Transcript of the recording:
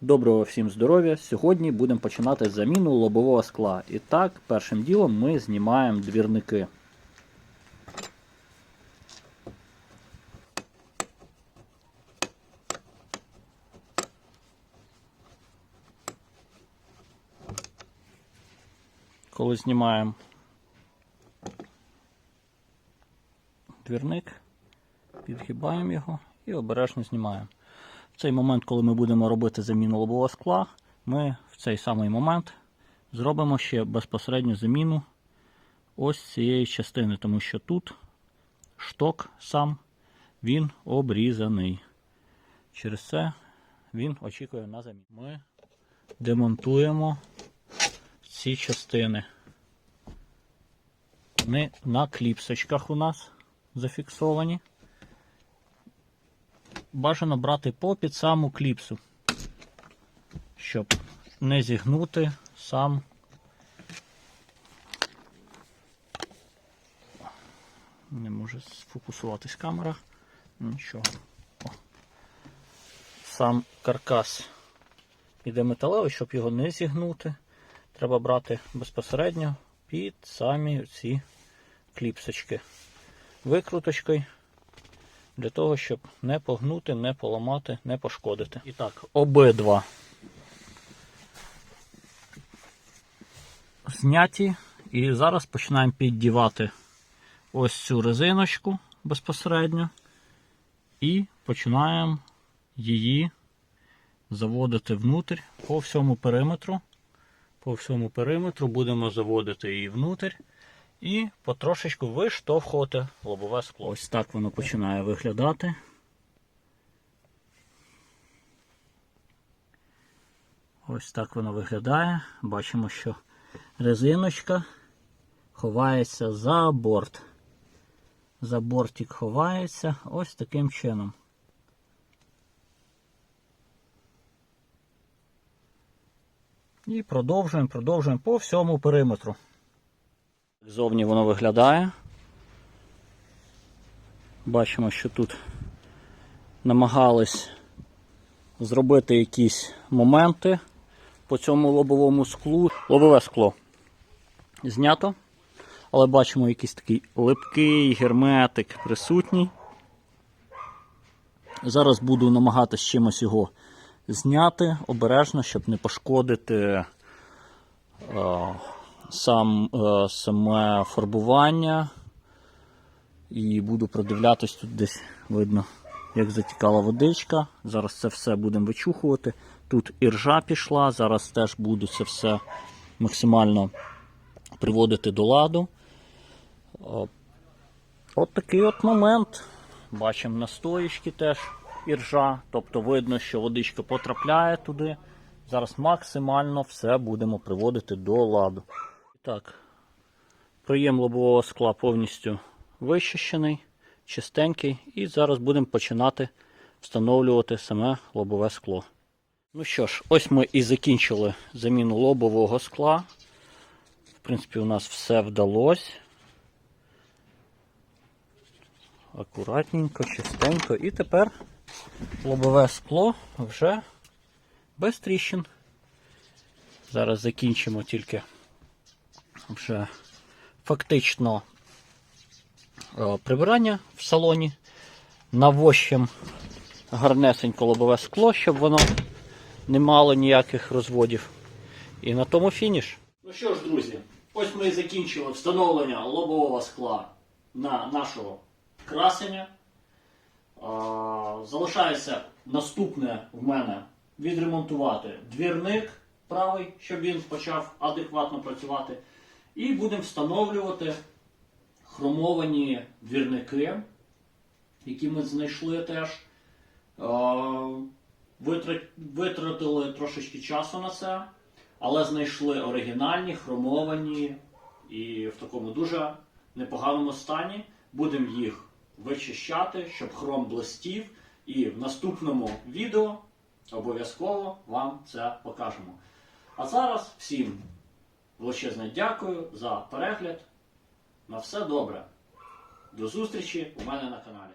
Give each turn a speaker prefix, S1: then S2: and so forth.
S1: Доброго всім здоров'я! Сьогодні будемо починати заміну лобового скла. І так, першим ділом ми знімаємо двірники. Коли знімаємо двірник, підгибаємо його і обережно знімаємо. В цей момент, коли ми будемо робити заміну лобового скла, ми в цей самий момент зробимо ще безпосередню заміну ось цієї частини, тому що тут шток сам він обрізаний. Через це він очікує на заміну. Ми демонтуємо ці частини. Вони на кліпсочках у нас зафіксовані бажано брати попід саму кліпсу, щоб не зігнути сам не може сфокусуватись камера. Нічого. О. Сам каркас іде металевий, щоб його не зігнути. Треба брати безпосередньо під самі ці кліпсочки. Викруточкою для того, щоб не погнути, не поламати, не пошкодити. І так, обидва зняті. І зараз починаємо піддівати ось цю резиночку безпосередньо. І починаємо її заводити внутрь по всьому периметру. По всьому периметру будемо заводити її внутрь і потрошечку виштовхувати лобове скло. Ось так воно починає виглядати. Ось так воно виглядає. Бачимо, що резиночка ховається за борт. За бортик ховається ось таким чином. І продовжуємо, продовжуємо по всьому периметру. Зовні воно виглядає. Бачимо, що тут намагались зробити якісь моменти по цьому лобовому склу. Лобове скло знято, але бачимо якийсь такий липкий герметик присутній. Зараз буду намагатися чимось його зняти обережно, щоб не пошкодити. Е сам, е, саме фарбування. І буду продивлятись тут десь видно, як затікала водичка. Зараз це все будемо вичухувати. Тут іржа пішла, зараз теж буду це все максимально приводити до ладу. От такий от момент. Бачимо на стоїчки теж іржа, тобто видно, що водичка потрапляє туди. Зараз максимально все будемо приводити до ладу. Так, проєм лобового скла повністю вичищений, чистенький. І зараз будемо починати встановлювати саме лобове скло. Ну що ж, ось ми і закінчили заміну лобового скла. В принципі, у нас все вдалося. Акуратненько, чистенько. І тепер лобове скло вже без тріщин. Зараз закінчимо тільки вже фактично е, прибирання в салоні. Навощим гарнесенько лобове скло, щоб воно не мало ніяких розводів. І на тому фініш. Ну що ж, друзі, ось ми і закінчили встановлення лобового скла на нашого красення. Залишається наступне в мене відремонтувати двірник правий, щоб він почав адекватно працювати. І будемо встановлювати хромовані двірники, які ми знайшли теж. Витратили трошечки часу на це, але знайшли оригінальні, хромовані і в такому дуже непоганому стані. Будемо їх вичищати, щоб хром блистів. І в наступному відео обов'язково вам це покажемо. А зараз всім величезне дякую за перегляд. На все добре. До зустрічі у мене на каналі.